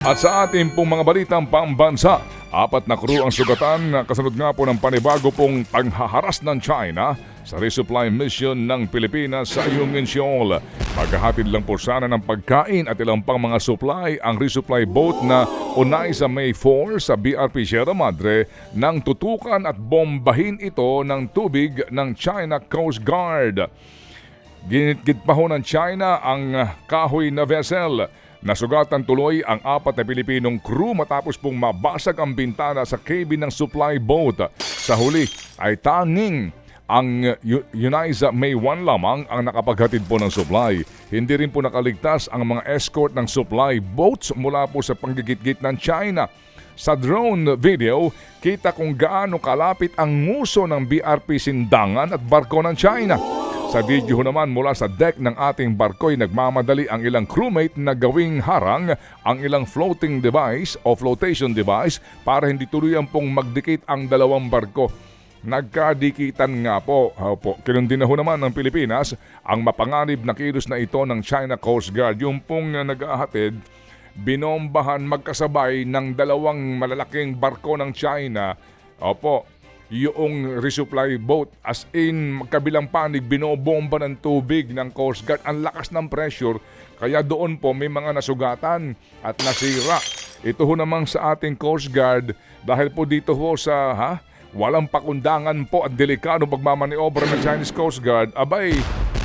At sa ating pong mga balitang pambansa, apat na crew ang sugatan na kasunod nga po ng panibago pong panghaharas ng China sa resupply mission ng Pilipinas sa Yungin Seoul. Maghahatid lang po sana ng pagkain at ilang pang mga supply ang resupply boat na unay sa May 4 sa BRP Sierra Madre nang tutukan at bombahin ito ng tubig ng China Coast Guard. Ginitgit pa ho ng China ang ah, kahoy na vessel. Nasugatan tuloy ang apat na Pilipinong crew matapos pong mabasag ang bintana sa cabin ng supply boat. Sa huli ay tanging ang Uniza May 1 lamang ang nakapaghatid po ng supply. Hindi rin po nakaligtas ang mga escort ng supply boats mula po sa panggigitgit ng China. Sa drone video, kita kung gaano kalapit ang nguso ng BRP Sindangan at barko ng China. Sa video naman mula sa deck ng ating barko'y nagmamadali ang ilang crewmate na gawing harang ang ilang floating device o flotation device para hindi tuluyan pong magdikit ang dalawang barko. Nagkadikitan nga po. Opo, kinundin na ho naman ng Pilipinas ang mapanganib na kilos na ito ng China Coast Guard. Yung pong nag-ahatid, binombahan magkasabay ng dalawang malalaking barko ng China. Opo, yung resupply boat as in magkabilang panig binobomba ng tubig ng Coast Guard. Ang lakas ng pressure kaya doon po may mga nasugatan at nasira. Ito ho namang sa ating Coast Guard dahil po dito ho sa ha? Walang pakundangan po at delikado pagmamaniobra ng Chinese Coast Guard. Abay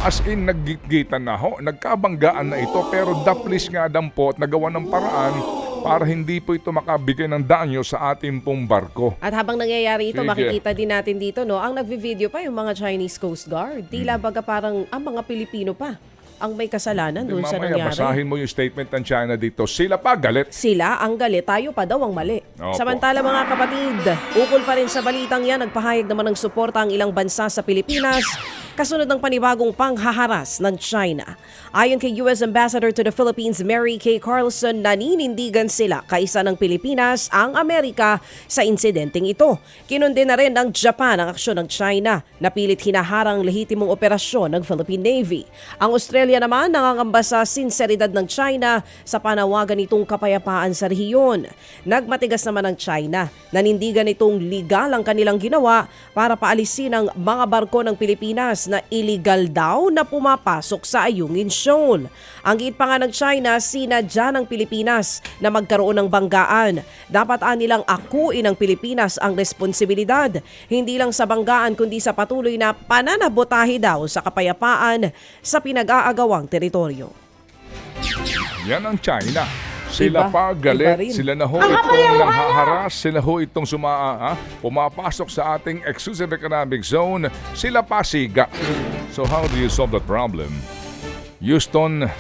as in naggitgitan na ho. Nagkabanggaan na ito pero daplis nga dampot nagawa ng paraan para hindi po ito makabigay ng danyo sa ating pong barko. At habang nangyayari ito, Sige. makikita din natin dito, no, ang nagvi-video pa yung mga Chinese Coast Guard. Hmm. Tila baga parang ang mga Pilipino pa ang may kasalanan doon sa Mamaya, nangyari. basahin mo yung statement ng China dito. Sila pa galit. Sila ang galit, tayo pa daw ang mali. Opo. Samantala mga kapatid, ukol pa rin sa balitang yan, nagpahayag naman ng suporta ang ilang bansa sa Pilipinas kasunod ng panibagong panghaharas ng China. Ayon kay U.S. Ambassador to the Philippines Mary Kay Carlson, naninindigan sila kaisa ng Pilipinas ang Amerika sa insidenteng ito. Kinundi na rin ng Japan ang aksyon ng China na pilit hinaharang lehitimong operasyon ng Philippine Navy. Ang Australia naman nangangamba sa sinseridad ng China sa panawagan nitong kapayapaan sa rehiyon. Nagmatigas naman ang China. Nanindigan itong legal ang kanilang ginawa para paalisin ang mga barko ng Pilipinas na illegal daw na pumapasok sa Ayungin Shoal. Ang giit pa nga ng China, sinadya ng Pilipinas na magkaroon ng banggaan. Dapat anilang akuin ng Pilipinas ang responsibilidad, hindi lang sa banggaan kundi sa patuloy na pananabotahe daw sa kapayapaan sa pinag-aagawang teritoryo. Yan ang China. Sila Iba. pa Iba galit. rin. Sila na ho itong nanghaharas. Sila ho itong sumaa, ha? pumapasok sa ating exclusive economic zone. Sila pa siga. So how do you solve that problem? Houston,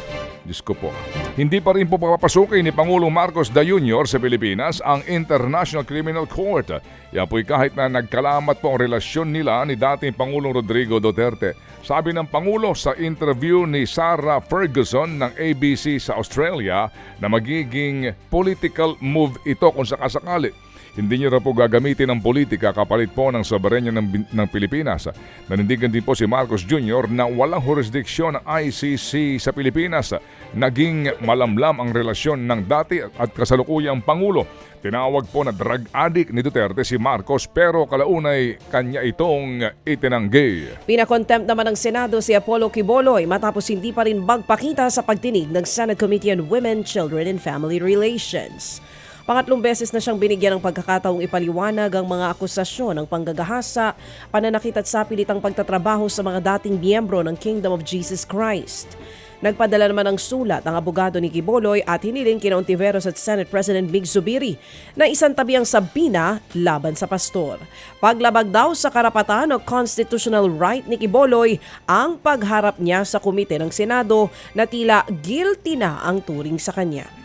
Diyos ko po. Hindi pa rin po papapasukin ni Pangulong Marcos da Jr. sa Pilipinas ang International Criminal Court. Yan po'y kahit na nagkalamat po ang relasyon nila ni dating Pangulong Rodrigo Duterte. Sabi ng Pangulo sa interview ni Sarah Ferguson ng ABC sa Australia na magiging political move ito kung sakasakali. Hindi niyo raw po gagamitin ang politika kapalit po ng soberenya ng, ng Pilipinas. Nanindigan din po si Marcos Jr. na walang jurisdiksyon ng ICC sa Pilipinas. Naging malamlam ang relasyon ng dati at kasalukuyang Pangulo. Tinawag po na drug addict ni Duterte si Marcos pero kalaunay kanya itong itinanggi. Pinakontempt naman ng Senado si Apollo Quiboloy matapos hindi pa rin magpakita sa pagdinig ng Senate Committee on Women, Children and Family Relations. Pangatlong beses na siyang binigyan ng pagkakataong ipaliwanag ang mga akusasyon ng panggagahasa, pananakit at sapilitang pagtatrabaho sa mga dating miyembro ng Kingdom of Jesus Christ. Nagpadala naman ng sulat ang abogado ni Quiboloy at hiniling kina Ontiveros at Senate President Mig Zubiri na isang tabi ang sabina laban sa pastor. Paglabag daw sa karapatan o constitutional right ni Quiboloy ang pagharap niya sa komite ng Senado na tila guilty na ang turing sa kanya.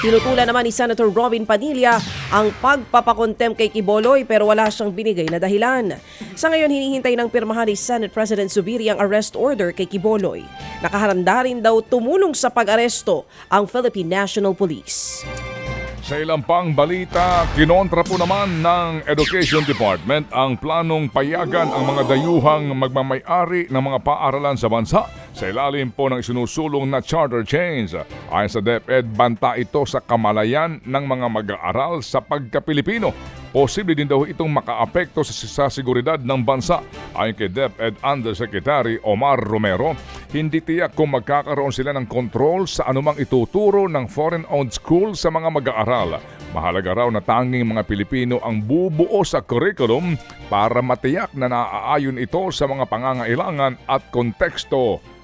Tinutula naman ni Senator Robin Padilla ang pagpapakontem kay Kiboloy pero wala siyang binigay na dahilan. Sa ngayon, hinihintay ng pirmahan ni Senate President Zubiri ang arrest order kay Kiboloy. Nakaharanda rin daw tumulong sa pag-aresto ang Philippine National Police. Sa ilang pang balita, kinontra po naman ng Education Department ang planong payagan ang mga dayuhang magmamayari ng mga paaralan sa bansa sa ilalim po ng isinusulong na charter chains. Ayon sa DepEd, banta ito sa kamalayan ng mga mag-aaral sa pagka-Pilipino. Posible din daw itong makaapekto sa, sa seguridad ng bansa. Ayon kay DepEd Undersecretary Omar Romero, hindi tiyak kung magkakaroon sila ng kontrol sa anumang ituturo ng foreign-owned school sa mga mag-aaral. Mahalaga raw na tanging mga Pilipino ang bubuo sa curriculum para matiyak na naaayon ito sa mga pangangailangan at konteksto